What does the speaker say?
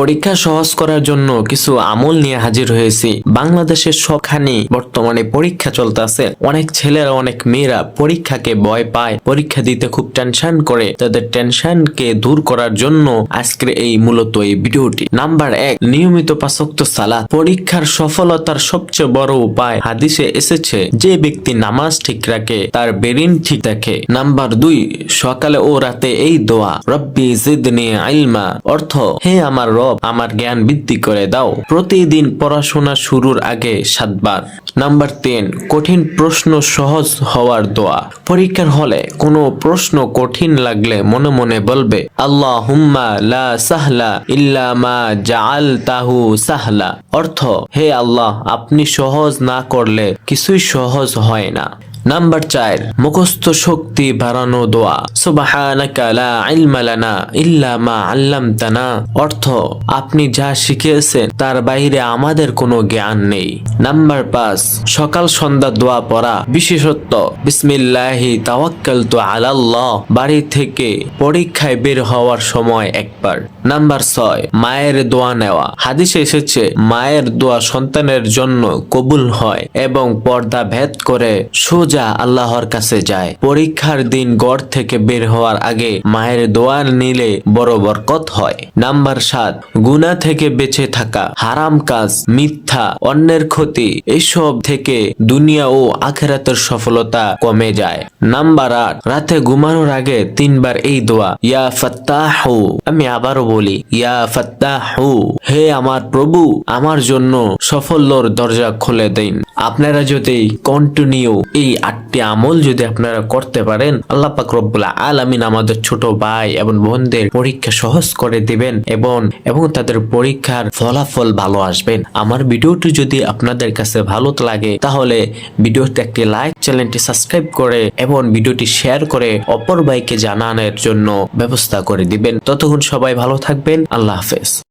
পরীক্ষা সহজ করার জন্য কিছু আমল নিয়ে হাজির হয়েছি। বাংলাদেশের সবখানে বর্তমানে পরীক্ষা চলতেছে অনেক ছেলেরা, অনেক মেয়েরা পরীক্ষাকে ভয় পায়। পরীক্ষা দিতে খুব টেনশন করে। তাদের টেনশনকে দূর করার জন্য আজকের এই মূলত এই ভিডিওটি। নাম্বার এক, নিয়মিত পাঁচক্ত সালাত। পরীক্ষার সফলতার সবচেয়ে বড় উপায় হাদিসে এসেছে, যে ব্যক্তি নামাজ ঠিক রাখে, তার বেরিন ঠিক থাকে নাম্বার দুই, সকালে ও রাতে এই দোয়া, রব্বি জিদনি ইলমা অর্থ, হে আমার আমার জ্ঞান বৃদ্ধি করে দাও। প্রতিদিন পড়াশোনা শুরুর আগে সাতবার। নাম্বার তিন, কঠিন প্রশ্ন সহজ হওয়ার দোয়া। পরীক্ষার হলে কোনো প্রশ্ন কঠিন লাগলে মনে মনে বলবে আল্লাহ হুম্মা লা সাহলা ইল্লা মা জাআল তাহু সাহলা। অর্থ, হে আল্লাহ, আপনি সহজ না করলে কিছুই সহজ হয় না। নাম্বার চার, মুখস্থ শক্তি বাড়ানো দোয়া। সুবহানাকা লা ইলমা লানা ইল্লা অর্থ, আপনি যা শিখিয়েছেন তার বাইরে আমাদের কোনো জ্ঞান নেই। নাম্বার পাঁচ, সকাল সন্ধ্যা দোয়া পড়া। বিশেষত্ব, বিসমিল্লাহি তাওয়াক্কালতু আলাল্লাহ। বাড়ি থেকে পরীক্ষায় বের হওয়ার সময় একবার। নাম্বার ছয়, মায়ের দোয়া নেওয়া। হাদিসে এসেছে, মায়ের দোয়া সন্তানের জন্য কবুল হয় এবং পর্দা ভেদ করে সোজা আল্লাহর কাছে যায়। পরীক্ষার দিন গড় থেকে বের হওয়ার আগে মায়ের দোয়া নিলে বড় বরকত হয়। নাম্বার সাত গুনা থেকে বেঁচে থাকা। হারাম কাজ, মিথ্যা, অন্যের ক্ষতি, এসব থেকে দুনিয়া ও আখেরাতের সফলতা কমে যায়। নাম্বার আট, রাতে ঘুমানোর আগে তিনবার এই দোয়া, ইয়া ফাত্তাহু আমি আবারও বলি, ইয়া ফাত্তাহু হে আমার প্রভু, আমার জন্য সাফল্যর দরজা খুলে দিন। আপনারা যদি কন্টিনিউ এই আটটি আমল যদি আপনারা করতে পারেন, আল্লাহ পাক রব্বুল আলামিন আমাদের ছোট ভাই এবং বোনদের পরীক্ষা সহজ করে দিবেন এবং এবং তাদের পরীক্ষার ফলাফল ভালো আসবেন। আমার ভিডিওটি যদি আপনাদের কাছে ভালো লাগে, তাহলে ভিডিওতে একটি লাইক চ্যানেলটি সাবস্ক্রাইব করে এবং ভিডিওটি শেয়ার করে অপর ভাইকে জানানোর জন্য ব্যবস্থা করে দিবেন। ততক্ষণ সবাই ভালো থাকবেন। আল্লাহ হাফেজ।